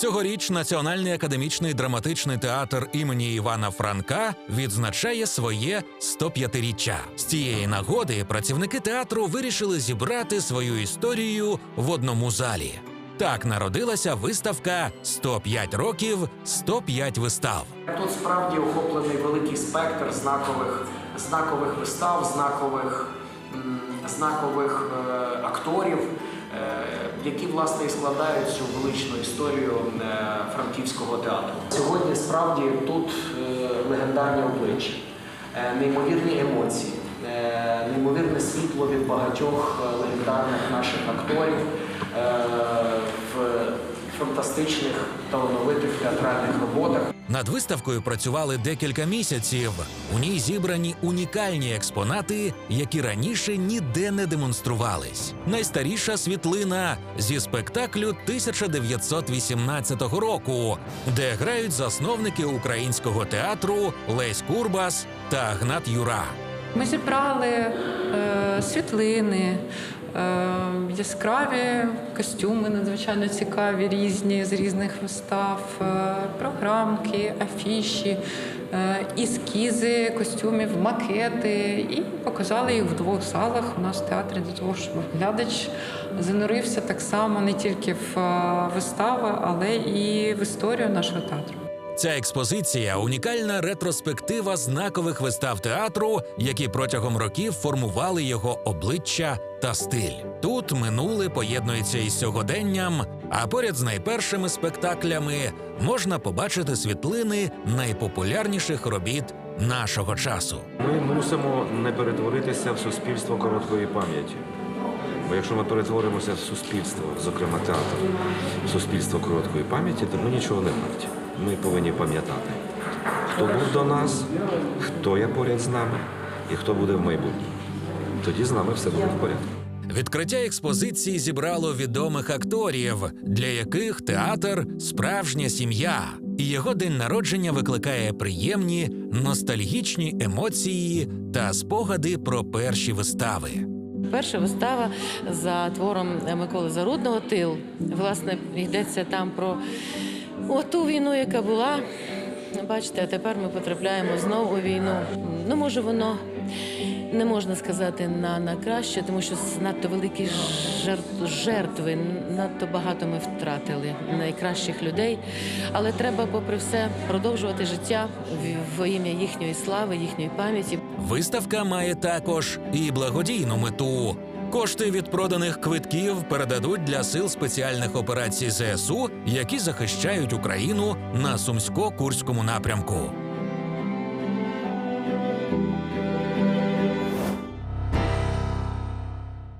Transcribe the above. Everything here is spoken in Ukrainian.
Цьогоріч Національний академічний драматичний театр імені Івана Франка відзначає своє 105-річчя. З цієї нагоди працівники театру вирішили зібрати свою історію в одному залі. Так народилася виставка «105 років, 105 вистав. Тут справді охоплений великий спектр знакових, знакових вистав, знакових, знакових е, акторів, які власне і складають цю величну історію е, франківського театру. Сьогодні справді тут е, легендарні обличчя, е, неймовірні емоції, неймовірне світло від багатьох легендарних наших акторів фантастичних талановитих театральних роботах. Над виставкою працювали декілька місяців. У ній зібрані унікальні експонати, які раніше ніде не демонструвались. Найстаріша світлина зі спектаклю 1918 року, де грають засновники українського театру Лесь Курбас та Гнат Юра. Ми зібрали е, світлини, яскраві костюми, надзвичайно цікаві, різні з різних вистав, е, програмки, афіші, е, ескізи костюмів, макети. І показали їх в двох залах у нас в театрі для того, щоб глядач занурився так само не тільки в е, вистави, але і в історію нашого театру. Ця експозиція унікальна ретроспектива знакових вистав театру, які протягом років формували його обличчя та стиль. Тут минуле поєднується із сьогоденням, а поряд з найпершими спектаклями можна побачити світлини найпопулярніших робіт нашого часу. Ми мусимо не перетворитися в суспільство короткої пам'яті. Бо якщо ми перетворимося в суспільство, зокрема театр, в суспільство короткої пам'яті, то ми нічого не варті. Ми повинні пам'ятати, хто був до нас, хто є поряд з нами і хто буде в майбутньому. Тоді з нами все буде в порядку. Відкриття експозиції зібрало відомих акторів, для яких театр справжня сім'я, і його день народження викликає приємні ностальгічні емоції та спогади про перші вистави. Перша вистава за твором Миколи Зарудного Тил. Власне, йдеться там про о, ту війну, яка була. Бачите, а тепер ми потрапляємо знову у війну. Ну, може, воно не можна сказати на, на краще, тому що надто великі жертви, надто багато ми втратили найкращих людей. Але треба, попри все, продовжувати життя в- ім'я їхньої слави, їхньої пам'яті. Виставка має також і благодійну мету. Кошти від проданих квитків передадуть для сил спеціальних операцій ЗСУ, які захищають Україну на сумсько-курському напрямку.